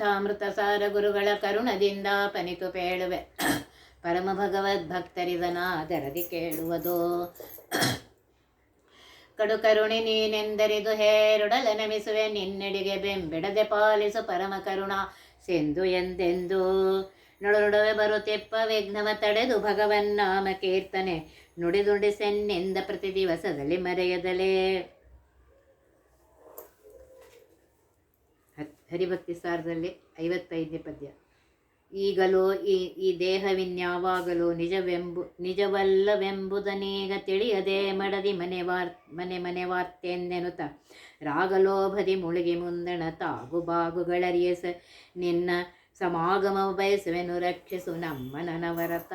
ಅಮೃತ ಸಾರ ಗುರುಗಳ ಕರುಣದಿಂದ ಪನಿತು ಪೇಳುವೆ. ಪರಮ ಭಗವದ್ ಭಕ್ತರಿದನಾದರದಿ ಕೇಳುವುದು. ಕಡು ಕರುಣಿ ನೀನೆಂದರಿದು ಹೇರುಡಲ ನಮಿಸುವೆ, ನಿನ್ನೆಡೆಗೆ ಬೆಂಬಿಡದೆ ಪಾಲಿಸು ಪರಮ ಕರುಣ ಸಿಂಧು ಎಂದೆಂದು. ನುಡು ನಡುವೆ ಬರುತ್ತೆಪ್ಪ ವಿಘ್ನವ ತಡೆದು ಭಗವನ್ನಾಮ ಕೀರ್ತನೆ ನುಡಿದುಂಡಿಸೆನ್ನೆಂದ ಪ್ರತಿ ದಿವಸದಲ್ಲಿ ಮರೆಯದಲೇ ಹ- ಹರಿಭಕ್ತಿ ಸಾರದಲ್ಲಿ ಐವತ್ತೈದನೇ ಪದ್ಯ. ಈಗಲೋ ಈ ಈ ದೇಹವಿನ್ಯಾವಾಗಲೋ ನಿಜವೆಂಬು ನಿಜವಲ್ಲವೆಂಬುದನೀಗ ತಿಳಿಯದೆ ಮಡದಿ ಮನೆ ವಾರ್, ಮನೆ ಮನೆ ವಾರ್ತೆಂದೆನುತ ರಾಗಲೋಭದಿ ಮುಳುಗಿ ಮುಂದಣ ತಾಗು ಬಾಗುಗಳರಿಯ ಸ, ನಿನ್ನ ಸಮಾಗಮ ಬಯಸುವೆನು ರಕ್ಷಿಸು ನಮ್ಮ ನನವರತ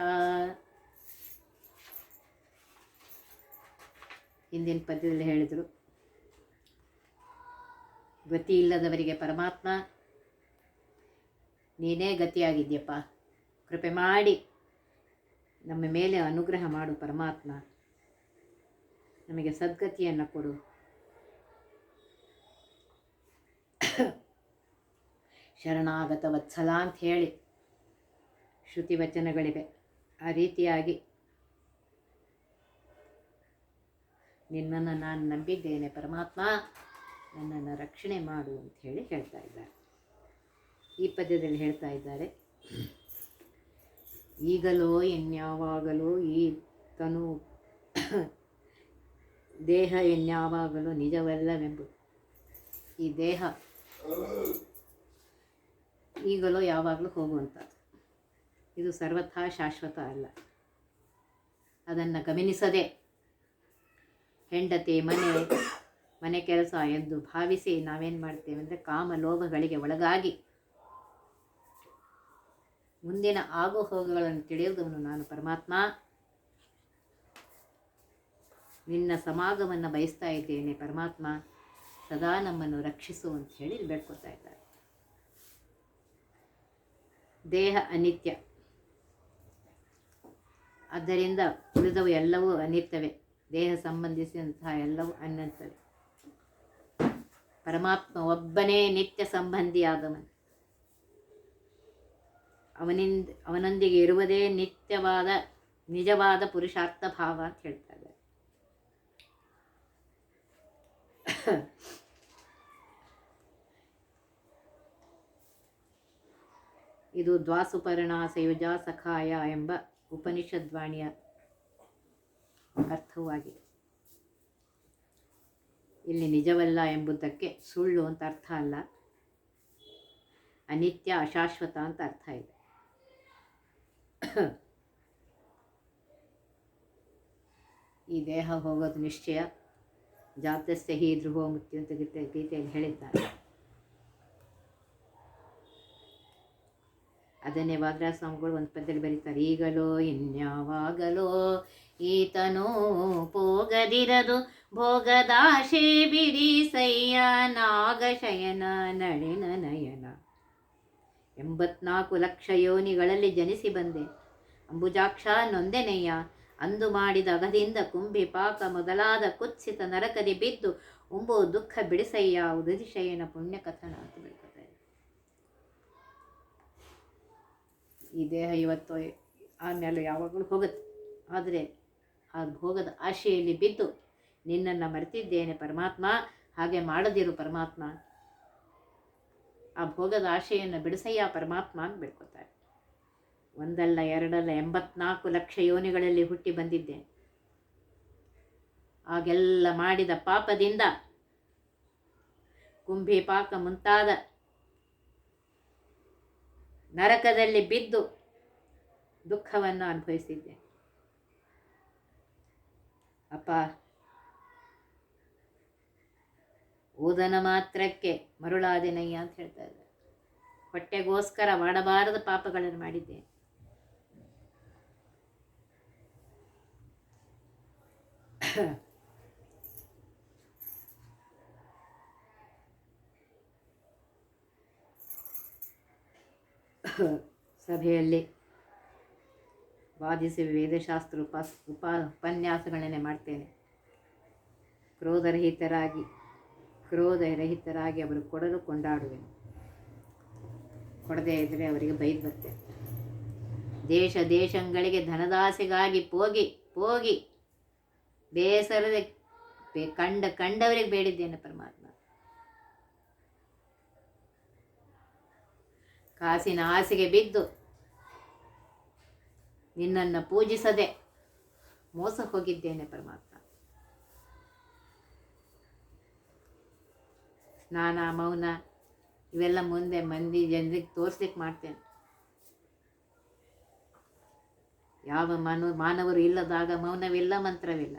ಹಿಂದಿನ ಪದ್ಯದಲ್ಲಿ ಹೇಳಿದರು ಗತಿ ಇಲ್ಲದವರಿಗೆ ಪರಮಾತ್ಮ, ನೀನೇ ಗತಿಯಾಗಿದ್ಯಪ್ಪ. ಕೃಪೆ ಮಾಡಿ ನಮ್ಮ ಮೇಲೆ ಅನುಗ್ರಹ ಮಾಡು ಪರಮಾತ್ಮ. ನಮಗೆ ಸದ್ಗತಿಯನ್ನು ಕೊಡು. ಶರಣಾಗತ ವತ್ಸಲ ಅಂತ ಹೇಳಿ ಶ್ರುತಿ ವಚನಗಳಿವೆ. ಆ ರೀತಿಯಾಗಿ ನಿನ್ನನ್ನು ನಾನು ನಂಬಿದ್ದೇನೆ ಪರಮಾತ್ಮ. ನನ್ನನ್ನು ರಕ್ಷಣೆ ಮಾಡು ಅಂತ ಹೇಳಿ ಹೇಳ್ತಾ ಇದ್ದಾರೆ. ಈ ಪದ್ಯದಲ್ಲಿ ಹೇಳ್ತಾ ಇದ್ದಾರೆ, ಈಗಲೋ ಇನ್ಯಾವಾಗಲೋ ಈ ತನು ದೇಹ ಇನ್ಯಾವಾಗಲೂ ನಿಜವಲ್ಲವೆಂಬುದು ಈ ದೇಹ ಈಗಲೋ ಯಾವಾಗಲೂ ಹೋಗುವಂಥದ್ದು. ಇದು ಸರ್ವಥಾ ಶಾಶ್ವತ ಅಲ್ಲ. ಅದನ್ನು ಗಮನಿಸದೆ ಹೆಂಡತಿ ಮನೆ ಮನೆ ಕೆಲಸ ಎಂದು ಭಾವಿಸಿ ನಾವೇನು ಮಾಡ್ತೇವೆ ಅಂದರೆ ಕಾಮ ಲೋಭಗಳಿಗೆ ಒಳಗಾಗಿ ಮುಂದಿನ ಆಗು ಹೋಗುಗಳನ್ನು ತಿಳಿಯುವುದನ್ನು ನಾನು ಪರಮಾತ್ಮ ನಿನ್ನ ಸಮಾಗಮವನ್ನು ಬಯಸ್ತಾ ಇದ್ದೇನೆ. ಪರಮಾತ್ಮ ಸದಾ ನಮ್ಮನ್ನು ರಕ್ಷಿಸು ಅಂತ ಹೇಳಿ ಬೇಡ್ಕೊತಾ ಇದ್ದಾರೆ. ದೇಹ ಅನಿತ್ಯ. ಆದ್ದರಿಂದ ಉಳಿದವು ಎಲ್ಲವೂ ಅನಿತ್ಯವೇ. ದೇಹ ಸಂಬಂಧಿಸಿದಂತಹ ಎಲ್ಲವೂ ಅನಂತವೇ. ಪರಮಾತ್ಮ ಒಬ್ಬನೇ ನಿತ್ಯ ಸಂಬಂಧಿಯಾದವನು ಅವನಿಂದ, ಅವನೊಂದಿಗೆ ಇರುವುದೇ ನಿತ್ಯವಾದ, ನಿಜವಾದ ಪುರುಷಾರ್ಥ ಭಾವ ಅಂತ ಹೇಳ್ತಾ ಇದ್ದಾರೆ ಇದು ದ್ವಾಸುಪರ್ಣ ಸಯುಜ ಸಖಾಯ ಎಂಬ ಉಪನಿಷದ್ವಾಣಿಯ ಅರ್ಥವಾಗಿದೆ. ಇಲ್ಲಿ ನಿಜವಲ್ಲ ಎಂಬುದಕ್ಕೆ ಸುಳ್ಳು ಅಂತ ಅರ್ಥ ಅಲ್ಲ. ಅನಿತ್ಯ ಅಶಾಶ್ವತ ಅಂತ ಅರ್ಥ ಇದೆ. ಈ ದೇಹ ಹೋಗೋದು ನಿಶ್ಚಯ. ಜಾತಸ್ಥೆ ಹಿ ಧ್ರುವ ಮುತ್ತಿ ಅಂತ ಗೀತೆ ಗೀತೆಯಲ್ಲಿ ಹೇಳಿದ್ದಾರೆ. ಅದನ್ನೇ ವಾದ್ರಾ ಸ್ವಾಮಿಗಳು ಒಂದು ಪದ್ಯದಲ್ಲಿ ಬರೀತಾರೆ, ಈಗಲೋ ಇನ್ಯಾವಾಗಲೋ ಈತನೂ ಪೋಗದಿರದು, ಭೋಗದಾಶೆ ಬಿಡಿ ಸಯ್ಯ ನಾಗಶಯನ ನಳಿನ ನಯನ. ಎಂಬತ್ನಾಲ್ಕು ಲಕ್ಷ ಯೋನಿಗಳಲ್ಲಿ ಜನಿಸಿ ಬಂದೆ. ಅಂಬುಜಾಕ್ಷ ನೊಂದೆನಯ್ಯ ಅಂದು ಮಾಡಿದ ಅಗದಿಂದ ಕುಂಭಿ ಪಾಕ ಮೊದಲಾದ ಕುತ್ಸಿತ ನರಕದಿ ಬಿದ್ದು, ಉಂಬು ದುಃಖ ಬಿಡಿಸಯ್ಯ ಉದಧಿಶಯನ ಪುಣ್ಯಕಥನ ಅಂತ ಬೆಳ್ಕೊತಾರೆ ಈ ದೇಹ ಇವತ್ತು ಆಮೇಲೆ ಯಾವಾಗಲೂ ಹೋಗುತ್ತೆ. ಆದರೆ ಆ ಭೋಗದ ಆಶೆಯಲ್ಲಿ ಬಿದ್ದು ನಿನ್ನನ್ನು ಮರೆತಿದ್ದೇನೆ ಪರಮಾತ್ಮ, ಹಾಗೆ ಮಾಡದಿರು ಪರಮಾತ್ಮ. ಆ ಭೋಗದ ಆಶೆಯನ್ನು ಬಿಡಿಸಯ್ಯ ಪರಮಾತ್ಮ ಅಂತ ಬಿಡ್ಕೊತಾರೆ. ಒಂದಲ್ಲ ಎರಡಲ್ಲ ಎಂಬತ್ನಾಲ್ಕು ಲಕ್ಷ ಯೋನಿಗಳಲ್ಲಿ ಹುಟ್ಟಿ ಬಂದಿದ್ದೆ. ಆಗೆಲ್ಲ ಮಾಡಿದ ಪಾಪದಿಂದ ಕುಂಭಿ ಪಾಕ ಮುಂತಾದ ನರಕದಲ್ಲಿ ಬಿದ್ದು ದುಃಖವನ್ನು ಅನುಭವಿಸಿದ್ದೆ. ಅಪ್ಪ. ಓದನ ಮಾತ್ರಕ್ಕೆ ಮರುಳಾದಿನಯ್ಯ ಅಂತ ಹೇಳ್ತಾ ಇದ್ದಾರೆ. ಹೊಟ್ಟೆಗೋಸ್ಕರ ಮಾಡಬಾರದ ಪಾಪಗಳನ್ನು ಮಾಡಿದ್ದೆ ಸಭೆಯಲ್ಲಿ ವಾದಿಸಿ ವೇದಶಾಸ್ತ್ರ ಉಪಾಸ್ ಉಪ, ಉಪನ್ಯಾಸಗಳನ್ನೇ ಮಾಡ್ತೇನೆ. ಕ್ರೋಧರಹಿತರಾಗಿ ಕ್ರೋಧರಹಿತರಾಗಿ ಅವರು ಕೊಡಲು ಕೊಂಡಾಡುವೆನು. ಕೊಡದೇ ಇದ್ದರೆ ಅವರಿಗೆ ಬೈದು ಬರುತ್ತೆ. ದೇಶ ದೇಶಗಳಿಗೆ ಧನದಾಸೆಗಾಗಿ ಪೋಗಿ ಹೋಗಿ ಬೇಸರದ ಕಂಡ, ಕಂಡವರಿಗೆ ಬೇಡಿದ್ದೇನೆ ಪರಮಾತ್ಮ. ಕಾಸಿನ ಆಸೆಗೆ ಬಿದ್ದು ನಿನ್ನನ್ನು ಪೂಜಿಸದೆ ಮೋಸ ಹೋಗಿದ್ದೇನೆ ಪರಮಾತ್ಮ. ಸ್ನಾನ ಮೌನ, ಇವೆಲ್ಲ ಮುಂದೆ ಮಂದಿ ಜನರಿಗೆ ತೋರಿಸ್ಲಿಕ್ಕೆ ಮಾಡ್ತೇನೆ. ಯಾವ ಮನು ಮಾನವರು ಇಲ್ಲದಾಗ ಮೌನವಿಲ್ಲ, ಮಂತ್ರವಿಲ್ಲ.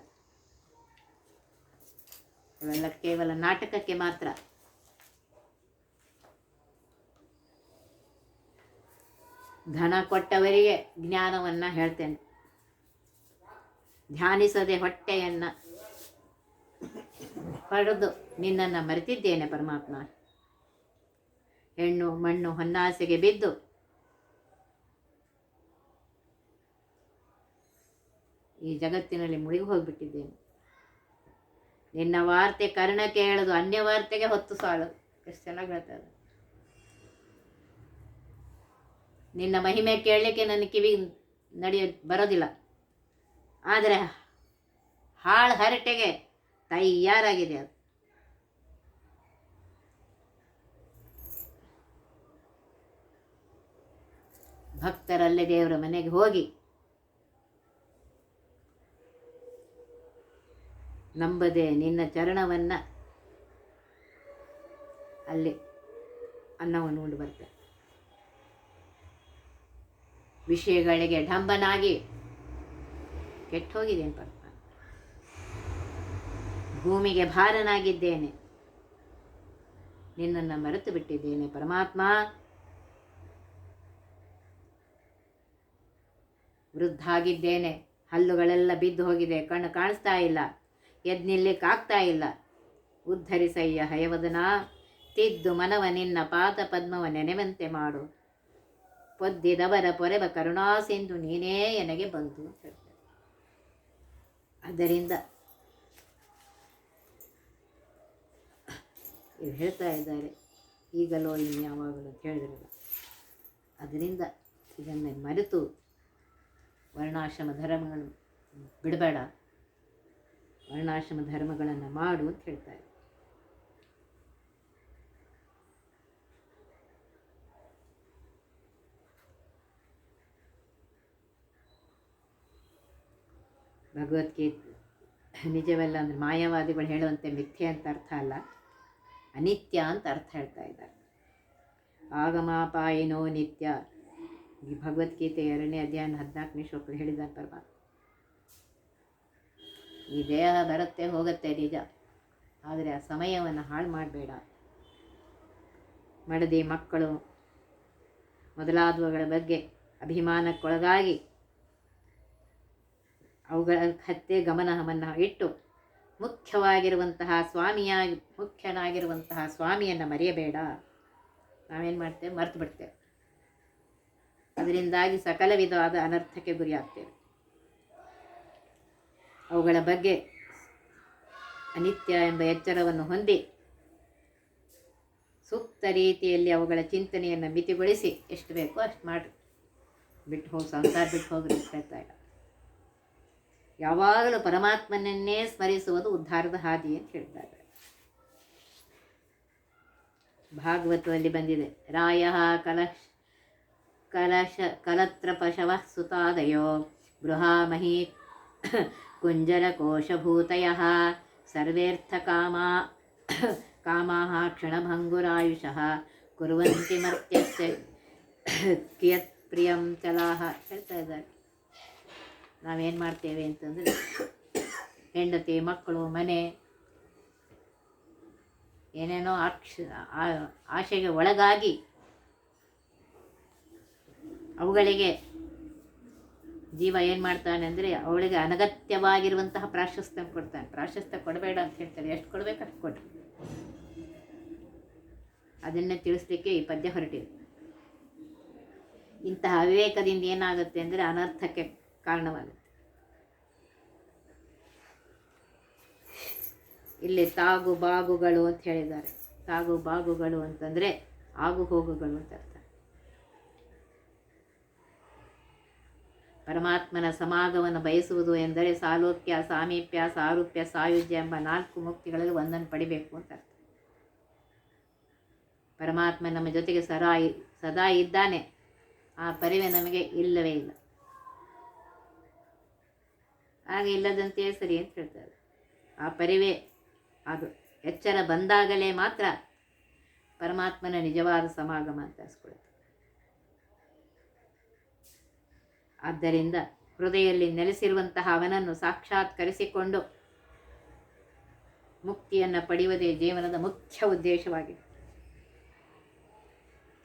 ಇವೆಲ್ಲ ಕೇವಲ ನಾಟಕಕ್ಕೆ ಮಾತ್ರ. ಧನ ಕೊಟ್ಟವರಿಗೆ ಜ್ಞಾನವನ್ನು ಹೇಳ್ತೇನೆ. ಧ್ಯಾನಿಸದೆ ಹೊಟ್ಟೆಯನ್ನು ಪಡೆದು ನಿನ್ನನ್ನು ಮರೆತಿದ್ದೇನೆ ಪರಮಾತ್ಮ. ಹೆಣ್ಣು ಮಣ್ಣು ಹೊನ್ನಾಸೆಗೆ ಬಿದ್ದು ಈ ಜಗತ್ತಿನಲ್ಲಿ ಮುಳುಗಿ ಹೋಗಿಬಿಟ್ಟಿದ್ದೇನೆ. ನಿನ್ನ ವಾರ್ತೆ ಕರ್ಣಕ್ಕೆ ಹೇಳೋದು ಅನ್ಯ ವಾರ್ತೆಗೆ ಹೊತ್ತು ಸಾಳು. ಎಷ್ಟು ಚೆನ್ನಾಗಿ ಹೇಳ್ತಾರೆ. ನಿನ್ನ ಮಹಿಮೆ ಕೇಳಲಿಕ್ಕೆ ನನ್ನ ಕಿವಿ ನಡೆಯ ಬರೋದಿಲ್ಲ. ಆದರೆ ಹಾಳು ಹರಟೆಗೆ ತಯಾರಾಗಿದೆ ಅದು. ಭಕ್ತರಲ್ಲೇ ದೇವರ ಮನೆಗೆ ಹೋಗಿ ನಂಬದೆ ನಿನ್ನ ಚರಣವನ್ನು ಅಲ್ಲಿ ಅನ್ನವನ್ನು ಉಂಡು ಬರ್ತೇನೆ. ವಿಷಯಗಳಿಗೆ ಢಂಬನಾಗಿ ಕೆಟ್ಟೋಗಿದ್ದೇನೆ ಪರಮಾತ್ಮ ಭೂಮಿಗೆ ಭಾರನಾಗಿದ್ದೇನೆ. ನಿನ್ನನ್ನು ಮರೆತು ಬಿಟ್ಟಿದ್ದೇನೆ ಪರಮಾತ್ಮ. ವೃದ್ಧಾಗಿದ್ದೇನೆ. ಹಲ್ಲುಗಳೆಲ್ಲ ಬಿದ್ದು ಹೋಗಿದೆ. ಕಣ್ಣು ಕಾಣಿಸ್ತಾ ಇಲ್ಲ. ಎದ್ದು ನಿಲ್ಲಿಕ್ಕಾಗ್ತಾ ಇಲ್ಲ. ಉದ್ಧರಿಸಯ್ಯ ಹಯವದನ. ತಿದ್ದು ಮನವ ನಿನ್ನ ಪಾದ ಪದ್ಮವ ನೆನೆವಂತೆ ಮಾಡು. ಪೊದ್ದಿದವರ ಪೊರೆವ ಕರುಣಾಸಿಂಧು ನೀನೇ ನನಗೆ ಬಂತು ಅಂತ ಹೇಳ್ತಾರೆ. ಆದ್ದರಿಂದ ಇವ್ರು ಹೇಳ್ತಾ ಇದ್ದಾರೆ, ಈಗಲೋ ಇನ್ಯಾವಾಗಲೋ ಅಂತ ಅದರಿಂದ ಇದನ್ನು ಮರೆತು ವರ್ಣಾಶ್ರಮ ಧರ್ಮಗಳು ಬಿಡಬೇಡ, ವರ್ಣಾಶ್ರಮ ಧರ್ಮಗಳನ್ನು ಮಾಡು ಅಂತ ಹೇಳ್ತಾರೆ ಭಗವದ್ಗೀತೆ ನಿಜವಲ್ಲ ಅಂದರೆ ಮಾಯಾವಾದಿಗಳು ಹೇಳುವಂತೆ ಮಿಥ್ಯೆ ಅಂತ ಅರ್ಥ ಅಲ್ಲ, ಅನಿತ್ಯ ಅಂತ ಅರ್ಥ ಹೇಳ್ತಾ ಇದ್ದಾರೆ. ಆಗಮಾಪಾಯಿನೋ ನಿತ್ಯ. ಈ ಭಗವದ್ಗೀತೆ ಎರಡನೇ ಅಧ್ಯಾಯ ಹದಿನಾಲ್ಕನೇ ಶ್ಲೋಕ ಹೇಳಿದ್ದಾರೆ ಪರಮಾತ್ಮ ಈ ದೇಹ ಬರುತ್ತೆ, ಹೋಗುತ್ತೆ ನಿಜ. ಆದರೆ ಆ ಸಮಯವನ್ನು ಹಾಳು ಮಾಡಬೇಡ. ಮಡದಿ ಮಕ್ಕಳು ಮೊದಲಾದವುಗಳ ಬಗ್ಗೆ ಅಭಿಮಾನಕ್ಕೊಳಗಾಗಿ ಅವುಗಳ ಹತ್ತೆ ಗಮನವನ್ನು ಇಟ್ಟು ಮುಖ್ಯವಾಗಿರುವಂತಹ ಸ್ವಾಮಿಯಾಗಿ ಮುಖ್ಯನಾಗಿರುವಂತಹ ಸ್ವಾಮಿಯನ್ನು ಮರೆಯಬೇಡ. ನಾವೇನು ಮಾಡ್ತೇವೆ? ಮರೆತು ಬಿಡ್ತೇವೆ. ಅದರಿಂದಾಗಿ ಸಕಲ ವಿಧವಾದ ಅನರ್ಥಕ್ಕೆ ಗುರಿಯಾಗ್ತೇವೆ. ಅವುಗಳ ಬಗ್ಗೆ ಅನಿತ್ಯ ಎಂಬ ಎಚ್ಚರವನ್ನು ಹೊಂದಿ ಸೂಕ್ತ ರೀತಿಯಲ್ಲಿ ಅವುಗಳ ಚಿಂತನೆಯನ್ನು ಮಿತಿಗೊಳಿಸಿ ಎಷ್ಟು ಬೇಕೋ ಅಷ್ಟು ಮಾಡಿ ಬಿಟ್ಟು ಹೋಗಿ ಸಂಸಾರ ಬಿಟ್ಟು ಹೋಗ್ರಿ ಹೇಳ್ತಾ ಇಲ್ಲ ಯಾವಾಗಲೂ ಪರಮಾತ್ಮನನ್ನೇ ಸ್ಮರಿಸುವುದು ಉದ್ಧಾರದ ಹಾದಿ ಅಂತ ಹೇಳ್ತಾರೆ. ಭಾಗವತದಲ್ಲಿ ಬಂದಿದೆ. ರಾಯ ಕಲಶ ಕಲಶ ಕಲತ್ರ ಪಶವ ಸುತಾದಯೋ ಗೃಹಾಮಹಿ ಕುಂಜಲಕೋಶಭೂತಯ ಸರ್ವೇರ್ಥಕಾಮಾ ಕಾಮಾ ಕ್ಷಣಭಂಗುರಾಯುಷಃ ಕುರುವಂತಿ ಮರ್ತ್ಯಸ್ಯ ಕಿಯತ್ ಪ್ರಿಯಂ ಚಲಾಹ ಹೇಳ್ತಾ ಇದ್ದಾರೆ. ನಾವೇನು ಮಾಡ್ತೇವೆ ಅಂತಂದರೆ ಹೆಂಡತಿ, ಮಕ್ಕಳು, ಮನೆ, ಏನೇನೋ ಆಕ್ಷ ಆಶೆಗೆ ಒಳಗಾಗಿ ಅವುಗಳಿಗೆ ಜೀವ ಏನು ಮಾಡ್ತಾನೆ ಅಂದರೆ ಅವಳಿಗೆ ಅನಗತ್ಯವಾಗಿರುವಂತಹ ಪ್ರಾಶಸ್ತ್ಯ ಕೊಡ್ತಾನೆ. ಪ್ರಾಶಸ್ತ್ಯ ಕೊಡಬೇಡ ಅಂತ ಹೇಳ್ತಾರೆ. ಎಷ್ಟು ಕೊಡಬೇಕು ಅಷ್ಟು ಕೊಡ್ರಿ. ಅದನ್ನೇ ತಿಳಿಸ್ಲಿಕ್ಕೆ ಈ ಪದ್ಯ ಹೊರಟಿದೆ. ಇಂತಹ ಅವಿವೇಕದಿಂದ ಏನಾಗುತ್ತೆ ಅಂದರೆ ಅನರ್ಥಕ್ಕೆ ಕಾರಣವಾಗುತ್ತೆ. ಇಲ್ಲಿ ತಾಗು ಬಾಗುಗಳು ಅಂತ ಹೇಳಿದ್ದಾರೆ. ತಾಗು ಬಾಗುಗಳು ಅಂತಂದರೆ ಆಗು ಹೋಗುಗಳು ಅಂತ ಅರ್ಥ. ಪರಮಾತ್ಮನ ಸಮಾಗವನ್ನು ಬಯಸುವುದು ಎಂದರೆ ಸಾಲೋಕ್ಯ, ಸಾಮೀಪ್ಯ, ಸಾರೂಪ್ಯ, ಸಾಯುಜ್ಯ ಎಂಬ ನಾಲ್ಕು ಮುಕ್ತಿಗಳಲ್ಲಿ ಒಂದನ್ನು ಪಡಿಬೇಕು ಅಂತ ಅರ್ಥ. ಪರಮಾತ್ಮ ನಮ್ಮ ಜೊತೆಗೆ ಸರಾ ಸದಾ ಇದ್ದಾನೆ. ಆ ಪರಿವೆ ನಮಗೆ ಇಲ್ಲವೇ ಇಲ್ಲ. ಆಗ ಇಲ್ಲದಂತೆಯೇ ಸರಿ ಅಂತ ಹೇಳ್ತಾರೆ. ಆ ಪರಿವೇ, ಅದು ಎಚ್ಚರ ಬಂದಾಗಲೇ ಮಾತ್ರ ಪರಮಾತ್ಮನ ನಿಜವಾದ ಸಮಾಗಮ ಅಂತ ಅನ್ಸ್ಕೊಳುತ್ತೆ ಆದ್ದರಿಂದ ಹೃದಯದಲ್ಲಿ ನೆಲೆಸಿರುವಂತಹ ಅವನನ್ನು ಸಾಕ್ಷಾತ್ಕರಿಸಿಕೊಂಡು ಮುಕ್ತಿಯನ್ನು ಪಡೆಯುವುದೇ ಜೀವನದ ಮುಖ್ಯ ಉದ್ದೇಶವಾಗಿದೆ.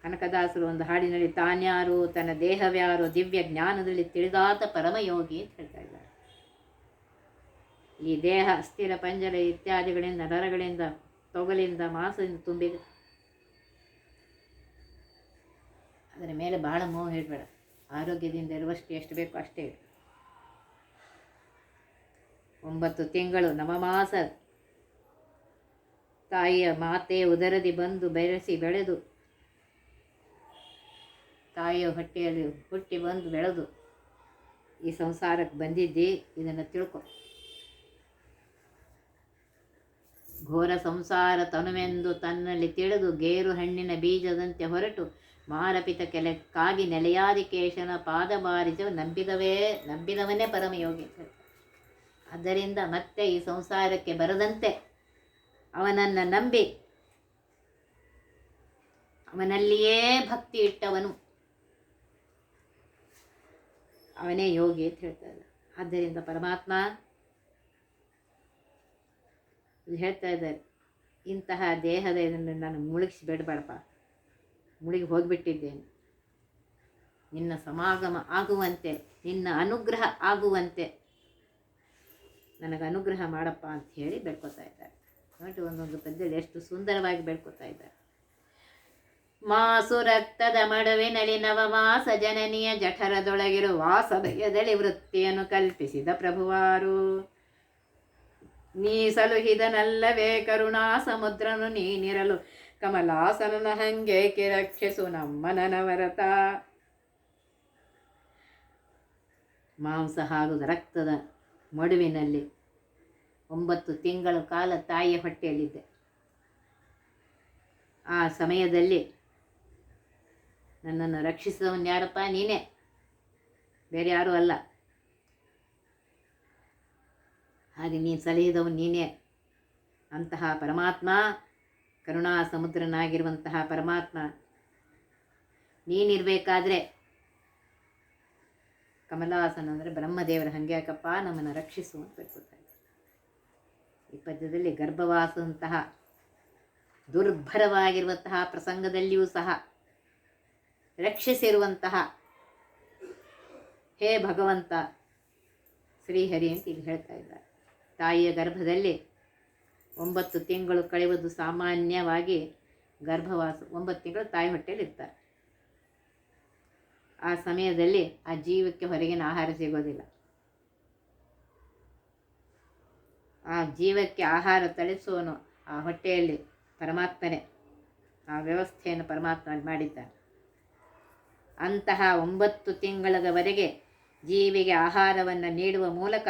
ಕನಕದಾಸರು ಒಂದು ಹಾಡಿನಲ್ಲಿ, ತಾನ್ಯಾರು ತನ್ನ ದೇಹವ್ಯಾರು ದಿವ್ಯ ಜ್ಞಾನದಲ್ಲಿ ತಿಳಿದಾತ ಪರಮಯೋಗಿ ಅಂತ ಹೇಳ್ತಾ ಇದ್ದಾರೆ. ಈ ದೇಹ ಅಸ್ಥಿರ ಪಂಜರ ಇತ್ಯಾದಿಗಳಿಂದ ನರಗಳಿಂದ ತೊಗಲಿಂದ ಮಾಸದಿಂದ ತುಂಬಿದೆ. ಅದರ ಮೇಲೆ ಭಾಳ ಮೋಹ ಇಡಬೇಡ ಆರೋಗ್ಯದಿಂದ ಇರುವಷ್ಟು ಎಷ್ಟು ಬೇಕೋ ಅಷ್ಟೇ ಇಡು ಒಂಬತ್ತು ತಿಂಗಳು ನವಮಾಸ. ತಾಯಿಯ ಮಾತೆ ಉದರದಿ ಬಂದು ಬೆರೆಸಿ ಬೆಳೆದು, ತಾಯಿಯ ಹೊಟ್ಟೆಯಲ್ಲಿ ಹುಟ್ಟಿ ಬಂದು ಬೆಳೆದು, ಈ ಸಂಸಾರಕ್ಕೆ ಬಂದಿದ್ದಿ, ಇದನ್ನು ತಿಳ್ಕೊ. ಘೋರ ಸಂಸಾರ ತನುವೆಂದು ತನ್ನಲ್ಲಿ ತಿಳಿದು ಗೇರು ಹಣ್ಣಿನ ಬೀಜದಂತೆ ಹೊರಟು ಮಾರಪಿತ ಕೆಲಕ್ಕಾಗಿ ನೆಲೆಯಾದಿಕೇಶನ ಪಾದ ಬಾರಿಸ ನಂಬಿದವೇ, ನಂಬಿದವನೇ ಪರಮಯೋಗಿ. ಆದ್ದರಿಂದ ಮತ್ತೆ ಈ ಸಂಸಾರಕ್ಕೆ ಬರದಂತೆ ಅವನನ್ನು ನಂಬಿ ಅವನಲ್ಲಿಯೇ ಭಕ್ತಿ ಇಟ್ಟವನು ಅವನೇ ಯೋಗಿ ಅಂತ ಹೇಳ್ತಾರೆ ಆದ್ದರಿಂದ ಪರಮಾತ್ಮ ಹೇಳ್ತಾ ಇದ್ದಾರೆ ಇಂತಹ ದೇಹದ ಇದನ್ನು ನಾನು ಮುಳುಗಿಸ್ಬೇಡಬೇಡಪ್ಪ. ಮುಳುಗಿ ಹೋಗಿಬಿಟ್ಟಿದ್ದೇನೆ ನಿನ್ನ ಸಮಾಗಮ ಆಗುವಂತೆ, ನಿನ್ನ ಅನುಗ್ರಹ ಆಗುವಂತೆ ನನಗೆ ಅನುಗ್ರಹ ಮಾಡಪ್ಪ ಅಂತ ಹೇಳಿ ಬೆಳ್ಕೋತಾ ಇದ್ದಾರೆ. ನೋಡಿ ಒಂದೊಂದು ಪದ್ಯದಲ್ಲಿ ಎಷ್ಟು ಸುಂದರವಾಗಿ ಬೆಳ್ಕೋತಾ ಇದ್ದಾರೆ. ಮಾಸು ರಕ್ತದ ಮಡುವಿನಲ್ಲಿ ನವಮಾಸ ಜನನಿಯ ಜಠರದೊಳಗಿರುವ ಸಭೆಯದಲ್ಲಿ ವೃತ್ತಿಯನ್ನು ಕಲ್ಪಿಸಿದ ಪ್ರಭುವಾರು. ನೀ ಸಲುಹಿದನಲ್ಲವೇ ಕರುಣಾ ಸಮುದ್ರನು ನೀನಿರಲು ಕಮಲಾಸನನ ಹಂಗೇಕೆ ರಕ್ಷಿಸು ನಮ್ಮ ನನವರತ ಮಾಂಸ ಹಾಗೂ ರಕ್ತದ ಮಡುವಿನಲ್ಲಿ ಒಂಬತ್ತು ತಿಂಗಳ ಕಾಲ ತಾಯಿಯ ಹೊಟ್ಟೆಯಲ್ಲಿದ್ದೆ. ಆ ಸಮಯದಲ್ಲಿ ನನ್ನನ್ನು ರಕ್ಷಿಸಿದವನು ಯಾರಪ್ಪ? ನೀನೇ. ಬೇರೆ ಯಾರೂ ಅಲ್ಲ. ಹಾಗೆ ನೀನು ಸಲಹಿದವನು ನೀನೇ. ಅಂತಹ ಪರಮಾತ್ಮ, ಕರುಣಾ ಸಮುದ್ರನಾಗಿರುವಂತಹ ಪರಮಾತ್ಮ. ನೀನಿರಬೇಕಾದ್ರೆ ಕಮಲಾಸನ ಅಂದರೆ ಬ್ರಹ್ಮದೇವರ ಹಂಗೆ ಯಾಕಪ್ಪ? ನಮ್ಮನ್ನು ರಕ್ಷಿಸು ಅಂತ ಈ ಪದ್ಯದಲ್ಲಿ ಗರ್ಭವಾಸದಂತಹ ದುರ್ಭರವಾಗಿರುವಂತಹ ಪ್ರಸಂಗದಲ್ಲಿಯೂ ಸಹ ರಕ್ಷಿಸಿರುವಂತಹ ಹೇ ಭಗವಂತ, ಶ್ರೀಹರಿ ಅಂತ ಇಲ್ಲಿ ಹೇಳ್ತಾ ಇದ್ದಾರೆ. ತಾಯಿಯ ಗರ್ಭದಲ್ಲಿ ಒಂಬತ್ತು ತಿಂಗಳು ಕಳೆಯುವುದು ಸಾಮಾನ್ಯವಾಗಿ ಗರ್ಭವಾಸ, ಒಂಬತ್ತು ತಿಂಗಳು ತಾಯಿ ಹೊಟ್ಟೆಯಲ್ಲಿ ಇರ್ತಾರೆ. ಆ ಸಮಯದಲ್ಲಿ ಆ ಜೀವಕ್ಕೆ ಹೊರಗಿನ ಆಹಾರ ಸಿಗೋದಿಲ್ಲ. ಆ ಜೀವಕ್ಕೆ ಆಹಾರ ತಳಿಸುವನು ಆ ಹೊಟ್ಟೆಯಲ್ಲಿ ಪರಮಾತ್ಮನೇ. ಆ ವ್ಯವಸ್ಥೆಯನ್ನು ಪರಮಾತ್ಮ ಮಾಡಿದ್ದಾನೆ. ಅಂತಹ ಒಂಬತ್ತು ತಿಂಗಳವರೆಗೆ ಜೀವಿಗೆ ಆಹಾರವನ್ನು ನೀಡುವ ಮೂಲಕ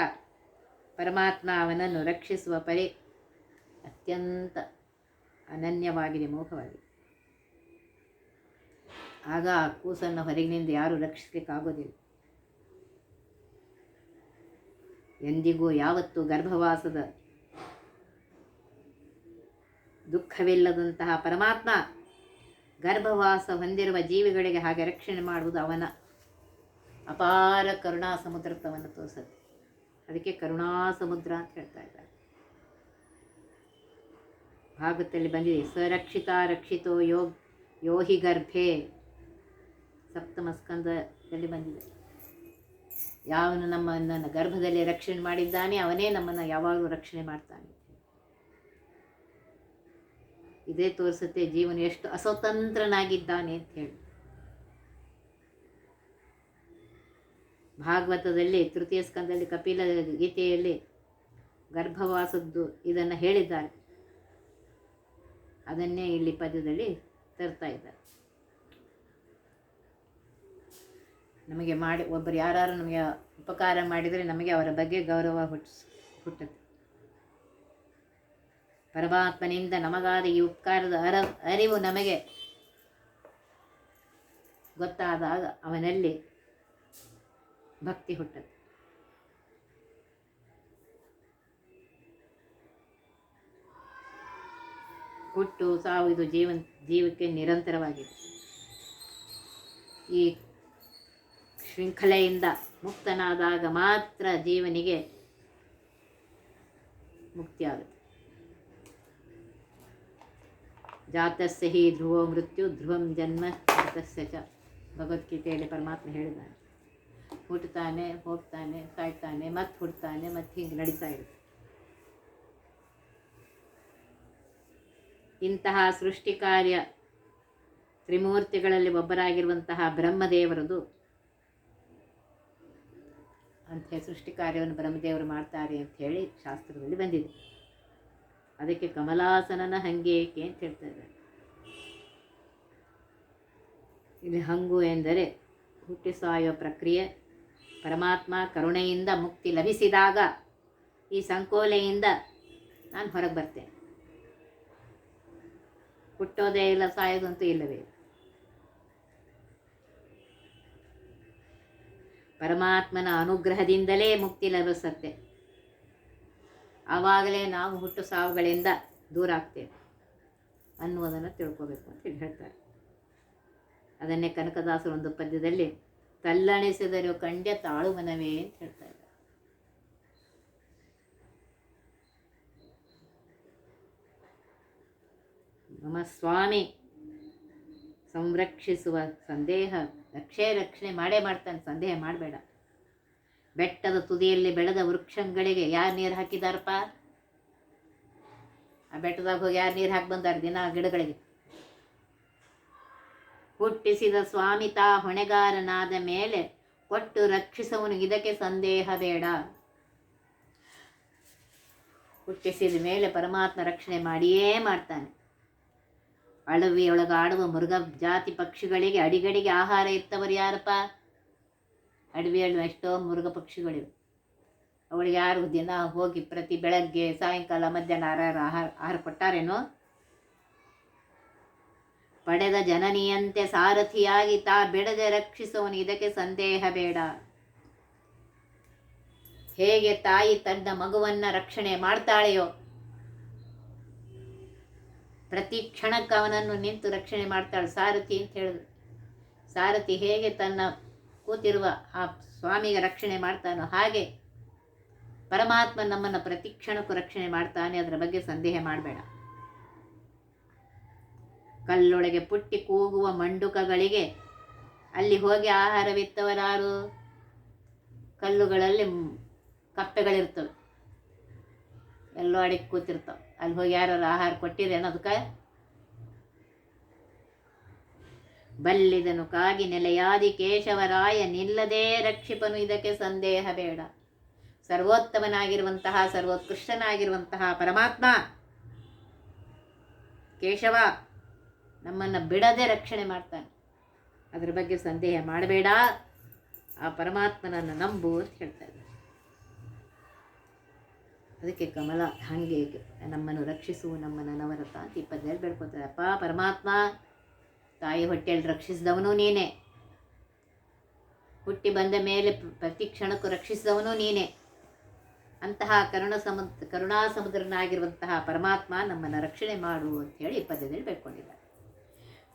ಪರಮಾತ್ಮ ಅವನನ್ನು ರಕ್ಷಿಸುವ ಪರಿ ಅತ್ಯಂತ ಅನನ್ಯವಾಗಿದೆ ಮೋಹವಾಗಿದೆ ಆಗ ಆ ಕೂಸನ್ನು ಹೊರಗಿನಿಂದ ಯಾರೂ ರಕ್ಷಿಸಲಿಕ್ಕಾಗೋದಿಲ್ಲ. ಎಂದಿಗೂ ಯಾವತ್ತೂ ಗರ್ಭವಾಸದ ದುಃಖವಿಲ್ಲದಂತಹ ಪರಮಾತ್ಮ ಗರ್ಭವಾಸ ಹೊಂದಿರುವ ಜೀವಿಗಳಿಗೆ ಹಾಗೆ ರಕ್ಷಣೆ ಮಾಡುವುದು ಅವನ ಅಪಾರ ಕರುಣಾ ಸಮುದ್ರತ್ವವನ್ನು ತೋರಿಸುತ್ತೆ. ಅದಕ್ಕೆ ಕರುಣಾ ಸಮುದ್ರ ಅಂತ ಹೇಳ್ತಾ ಇದ್ದಾರೆ. ಭಾಗದಲ್ಲಿ ಬಂದಿದೆ ಸರಕ್ಷಿತ ರಕ್ಷಿತೋ ಯೋ ಯೋಹಿ ಗರ್ಭೆ. ಸಪ್ತಮ ಸ್ಕಂದದಲ್ಲಿ ಬಂದಿದೆ. ಯಾವನು ನಮ್ಮನ್ನು ಗರ್ಭದಲ್ಲಿ ರಕ್ಷಣೆ ಮಾಡಿದ್ದಾನೆ, ಅವನೇ ನಮ್ಮನ್ನು ಯಾವಾಗಲೂ ರಕ್ಷಣೆ ಮಾಡ್ತಾನೆ ಇದೇ ತೋರಿಸುತ್ತೆ, ಜೀವನ ಎಷ್ಟು ಅಸ್ವತಂತ್ರನಾಗಿದ್ದಾನೆ ಅಂತ ಹೇಳಿ. ಭಾಗವತದಲ್ಲಿ, ತೃತೀಯ ಸ್ಕಂದದಲ್ಲಿ ಕಪಿಲ ಗೀತೆಯಲ್ಲಿ ಗರ್ಭವಾಸದ್ದು ಇದನ್ನು ಹೇಳಿದ್ದಾರೆ. ಅದನ್ನೇ ಇಲ್ಲಿ ಪದ್ಯದಲ್ಲಿ ತರ್ತಾ ಇದ್ದಾರೆ. ನಮಗೆ ಮಾಡಿ, ಒಬ್ಬರು ಯಾರು ನಮಗೆ ಉಪಕಾರ ಮಾಡಿದರೆ ನಮಗೆ ಅವರ ಬಗ್ಗೆ ಗೌರವ ಹುಟ್ಟಿಸ್ ಹುಟ್ಟುತ್ತೆ. ಪರಮಾತ್ಮನಿಂದ ನಮಗಾದ ಈ ಉಪಕಾರದ ಅರ, ಅರಿವು ನಮಗೆ ಗೊತ್ತಾದಾಗ ಅವನಲ್ಲಿ ಭಕ್ತಿ ಹುಟ್ಟುತ್ತೆ. ಹುಟ್ಟು ಸಾವು ಇದು ಜೀವನ್, ಜೀವಕ್ಕೆ ನಿರಂತರವಾಗಿದೆ. ಈ ಶೃಂಖಲೆಯಿಂದ ಮುಕ್ತನಾದಾಗ ಮಾತ್ರ ಜೀವನಿಗೆ ಮುಕ್ತಿಯಾಗುತ್ತೆ. ಜಾತಸ್ಯ ಹಿ ಧ್ರುವ ಮೃತ್ಯು ಧ್ರುವಂ ಜನ್ಮ, ಜಾತಸ್ಯ ಚ. ಭಗವದ್ಗೀತೆಯಲ್ಲಿ ಪರಮಾತ್ಮ ಹೇಳಿದ್ದಾನೆ. ಹುಟ್ಟುತ್ತಾನೆ ಹೋಗ್ತಾನೆ ಸಾಯ್ತಾನೆ ಮತ್ತೆ ಹುಡ್ತಾನೆ, ಮತ್ತೆ ಹಿಂಗೆ ನಡೀತಾ ಇರುತ್ತೆ. ಇಂತಹ ಸೃಷ್ಟಿ ಕಾರ್ಯ ತ್ರಿಮೂರ್ತಿಗಳಲ್ಲಿ ಒಬ್ಬರಾಗಿರುವಂತಹ ಬ್ರಹ್ಮದೇವರದು ಅಂಥ ಸೃಷ್ಟಿ ಕಾರ್ಯವನ್ನು ಬ್ರಹ್ಮದೇವರು ಮಾಡ್ತಾರೆ ಅಂತ ಹೇಳಿ ಶಾಸ್ತ್ರದಲ್ಲಿ ಬಂದಿದೆ. ಅದಕ್ಕೆ ಕಮಲಾಸನನ ಏಕೆ ಅಂತ ಹೇಳ್ತಾ ಇದ್ದಾರೆ ಇಲ್ಲಿ ಹಂಗು ಎಂದರೆ ಹುಟ್ಟಿ ಸಾಯುವ ಪ್ರಕ್ರಿಯೆ ಪರಮಾತ್ಮ ಕರುಣೆಯಿಂದ ಮುಕ್ತಿ ಲಭಿಸಿದಾಗ ಈ ಸಂಕೋಲೆಯಿಂದ ನಾನು ಹೊರಗೆ ಬರ್ತೇನೆ. ಹುಟ್ಟೋದೇ ಇಲ್ಲ, ಸಾಯೋದಂತೂ ಇಲ್ಲವೇ? ಪರಮಾತ್ಮನ ಅನುಗ್ರಹದಿಂದಲೇ ಮುಕ್ತಿ ಲಭಿಸುತ್ತೆ. ಆವಾಗಲೇ ನಾವು ಹುಟ್ಟು ಸಾವುಗಳಿಂದ ದೂರ ಆಗ್ತೇವೆ ಅನ್ನುವುದನ್ನು ತಿಳ್ಕೋಬೇಕು ಅಂತ ಹೇಳ್ತಾರೆ. ಅದನ್ನೇ ಕನಕದಾಸರು ಒಂದು ಪದ್ಯದಲ್ಲಿ ತಲ್ಲಣಿಸಿದರು ಕಂಡ್ಯ ತಾಳು ಮನವೇ ಅಂತ ಹೇಳ್ತಾ ಇದ್ದಾರೆ. ನಮ್ಮ ಸ್ವಾಮಿ. ಸಂರಕ್ಷಿಸುವ ಸಂದೇಹ, ರಕ್ಷೆ ರಕ್ಷಣೆ ಮಾಡೇ ಮಾಡ್ತಾನೆ, ಸಂದೇಹ ಮಾಡಬೇಡ. ಬೆಟ್ಟದ ತುದಿಯಲ್ಲಿ ಬೆಳೆದ ವೃಕ್ಷಗಳಿಗೆ ಯಾರು ನೀರು ಹಾಕಿದಾರಪ್ಪ? ಆ ಬೆಟ್ಟದಾಗ ಹೋಗಿ ಯಾರು ನೀರು ಹಾಕಿ ಬಂದಾರ? ದಿನ ಗಿಡಗಳಿಗೆ. ಹುಟ್ಟಿಸಿದ ಸ್ವಾಮಿ ಹೊಣೆಗಾರನಾದ ಮೇಲೆ ಕೊಟ್ಟು ರಕ್ಷಿಸುವನು. ಇದಕ್ಕೆ ಸಂದೇಹ ಬೇಡ. ಹುಟ್ಟಿಸಿದ ಮೇಲೆ ಪರಮಾತ್ಮ ರಕ್ಷಣೆ ಮಾಡಿಯೇ ಮಾಡ್ತಾನೆ. ಅಳವಿಯೊಳಗಾಡುವ ಮೃಗ ಜಾತಿ ಪಕ್ಷಿಗಳಿಗೆ ಅಡಿಗಡಿಗೆ ಆಹಾರ ಇತ್ತವರು ಯಾರಪ್ಪ? ಅಡವಿಯಲ್ಲಿ ಎಷ್ಟೋ ಮೃಗ ಪಕ್ಷಿಗಳಿವೆ ಅವಳಿಗೆ ಯಾರು? ದಿನ ಹೋಗಿ ಪ್ರತಿ ಬೆಳಗ್ಗೆ ಸಾಯಂಕಾಲ ಮಧ್ಯಾಹ್ನ ಆಹಾರ ಆಹಾರ ಆಹಾರ ಕೊಟ್ಟಾರೇನೋ? ಪಡೆದ ಜನನಿಯಂತೆ ಸಾರಥಿಯಾಗಿ ತಾ ಬೆಳೆದೆ ರಕ್ಷಿಸುವನು, ಇದಕ್ಕೆ ಸಂದೇಹ ಬೇಡ. ಹೇಗೆ ತಾಯಿ ತನ್ನ ಮಗುವನ್ನ ರಕ್ಷಣೆ ಮಾಡ್ತಾಳೆಯೋ, ಪ್ರತಿ ಕ್ಷಣಕ್ಕೆ ಅವನನ್ನು ನಿಂತು ರಕ್ಷಣೆ ಮಾಡ್ತಾಳೆ ಸಾರಥಿ ಅಂತ ಹೇಳಿದ್ರು ಸಾರಥಿ ಹೇಗೆ ತನ್ನ ಕೂತಿರುವ ಆ ಸ್ವಾಮಿಗೆ ರಕ್ಷಣೆ ಮಾಡ್ತಾನೋ ಹಾಗೆ ಪರಮಾತ್ಮ ನಮ್ಮನ್ನು ಪ್ರತಿ ಕ್ಷಣಕ್ಕೂ ರಕ್ಷಣೆ ಮಾಡ್ತಾನೆ, ಅದರ ಬಗ್ಗೆ ಸಂದೇಹ ಮಾಡಬೇಡ. ಕಲ್ಲೊಳಗೆ ಪುಟ್ಟಿ ಕೂಗುವ ಮಂಡುಕಗಳಿಗೆ ಅಲ್ಲಿ ಹೋಗಿ ಆಹಾರವಿತ್ತವರಾರು? ಕಲ್ಲುಗಳಲ್ಲಿ ಕಪ್ಪೆಗಳಿರ್ತವೆ. ಎಲ್ಲೋ ಅಡಿಗೆ ಕೂತಿರ್ತಾವೆ. ಅಲ್ಲಿ ಹೋಗಿ ಯಾರು ಆಹಾರ ಕೊಟ್ಟಿರೇನು ಅದಕ್ಕೆ ಬಲ್ಲಿದನು ಕಾಗಿ ನೆಲೆಯಾದಿ ಕೇಶವರಾಯ ನಿಲ್ಲದೇ ರಕ್ಷಿಪನು ಇದಕ್ಕೆ ಸಂದೇಹ ಬೇಡ. ಸರ್ವೋತ್ತಮನಾಗಿರುವಂತಹ, ಸರ್ವೋತ್ಕೃಷ್ಟನಾಗಿರುವಂತಹ ಪರಮಾತ್ಮ ಕೇಶವ ನಮ್ಮನ್ನು ಬಿಡದೆ ರಕ್ಷಣೆ ಮಾಡ್ತಾನೆ. ಅದರ ಬಗ್ಗೆ ಸಂದೇಹ ಮಾಡಬೇಡ. ಆ ಪರಮಾತ್ಮನನ್ನು ನಂಬು ಅಂತ ಹೇಳ್ತಾ ಇದ್ದಾರೆ. ಅದಕ್ಕೆ ಕಮಲ ಹಾಗೆ ನಮ್ಮನ್ನು ರಕ್ಷಿಸು, ನಮ್ಮನ್ನು ನವರತ ಅಂತ ಇಪ್ಪತ್ತೆರಡು ಬೇಡ್ಕೊತಾರೆ ಅಪ್ಪ ಪರಮಾತ್ಮ, ತಾಯಿ ಹೊಟ್ಟೆಯಲ್ಲಿ ರಕ್ಷಿಸಿದವನು ನೀನೇ. ಹುಟ್ಟಿ ಬಂದ ಮೇಲೆ ಪ್ರ- ಪ್ರತಿ ಕ್ಷಣಕ್ಕೂ ರಕ್ಷಿಸಿದವನು ನೀನೇ. ಅಂತಹ ಕರುಣ ಸಮುದ್ರ ಕರುಣಾ ಸಮುದ್ರನಾಗಿರುವಂತಹ ಪರಮಾತ್ಮ ನಮ್ಮನ್ನು ರಕ್ಷಣೆ ಮಾಡು ಅಂತ ಹೇಳಿ ಇಪ್ಪತ್ತೈದು ಬೇಡ್ಕೊಂಡಿದ್ದಾರೆ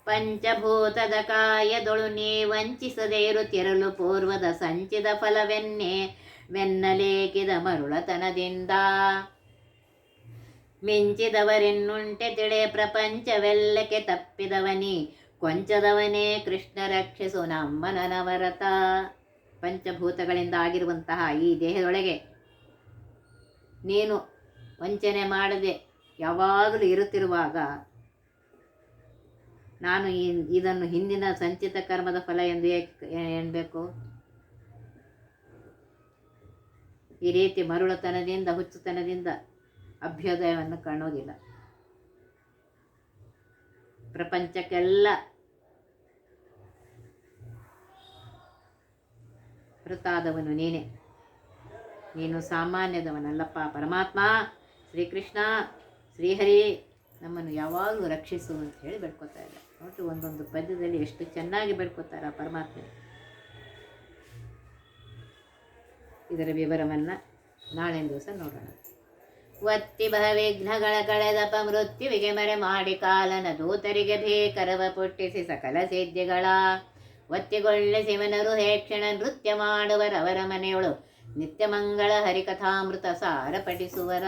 ಪಂಚಭೂತದ ಕಾಯದೊಳು ನೀ ವಂಚಿಸದೇ ಇರುತ್ತಿರಲು ಪೂರ್ವದ ಸಂಚಿದ ಫಲವೆನ್ನೆ ವೆನ್ನಲೇಕಿದ ಮರುಳತನದಿಂದ. ಮಿಂಚಿದವರೆನ್ನುಂಟೆ ತಿಳೆ ಪ್ರಪಂಚವೆಲ್ಲಕ್ಕೆ ತಪ್ಪಿದವನಿ, ಕೊಂಚದವನೇ ಕೃಷ್ಣ ರಕ್ಷಿಸು ನಮ್ಮ ನನವರತ ಪಂಚಭೂತಗಳಿಂದ ಆಗಿರುವಂತಹ ಈ ದೇಹದೊಳಗೆ ನೀನು ವಂಚನೆ ಮಾಡದೆ ಯಾವಾಗಲೂ ಇರುತ್ತಿರುವಾಗ ನಾನು ಈ ಇದನ್ನು ಹಿಂದಿನ ಸಂಚಿತ ಕರ್ಮದ ಫಲ ಎಂದು ಹೇಳಬೇಕು ಈ ರೀತಿ ಮರುಳತನದಿಂದ, ಹುಚ್ಚುತನದಿಂದ ಅಭ್ಯುದಯವನ್ನು ಕಾಣೋದಿಲ್ಲ ಪ್ರಪಂಚಕ್ಕೆಲ್ಲ ವೃತಾದವನು ನೀನೇ. ನೀನು ಸಾಮಾನ್ಯದವನಲ್ಲಪ್ಪ ಪರಮಾತ್ಮ, ಶ್ರೀಕೃಷ್ಣ, ಶ್ರೀಹರಿ ನಮ್ಮನ್ನು ಯಾವಾಗಲೂ ರಕ್ಷಿಸು ಅಂತ ಹೇಳಿ ಬೇಡ್ಕೊತಾ ಇದ್ದಾರೆ. ನೋಡ್ರಿ, ಒಂದೊಂದು ಪದ್ಯದಲ್ಲಿ ಎಷ್ಟು ಚೆನ್ನಾಗಿ ಬೇಡ್ಕೊತಾರೆ ಪರಮಾತ್ಮ. ಇದರ ವಿವರವನ್ನು ನಾಳೆ ದಿವಸ ನೋಡೋಣ. ಒತ್ತಿ ವಿಘ್ನಗಳ ಕಳೆದಪ ಮೃತ್ಯುವಿಗೆ ಮರೆ ಮಾಡಿ ಕಾಲನ ದೂತರಿಗೆ ಭೀಕರವ ಪುಟ್ಟಿಸಿ ಸಕಲ ಸಿದ್ಧಿಗಳ. ಒತ್ತಿಗೊಳ್ಳೆ ಶಿವನರು ಹೇಕ್ಷಣ ನೃತ್ಯ ಮಾಡುವರವರ ಮನೆಯೊಳು ನಿತ್ಯ ಮಂಗಳ ಹರಿಕಥಾಮೃತ ಸಾರ ಪಠಿಸುವರ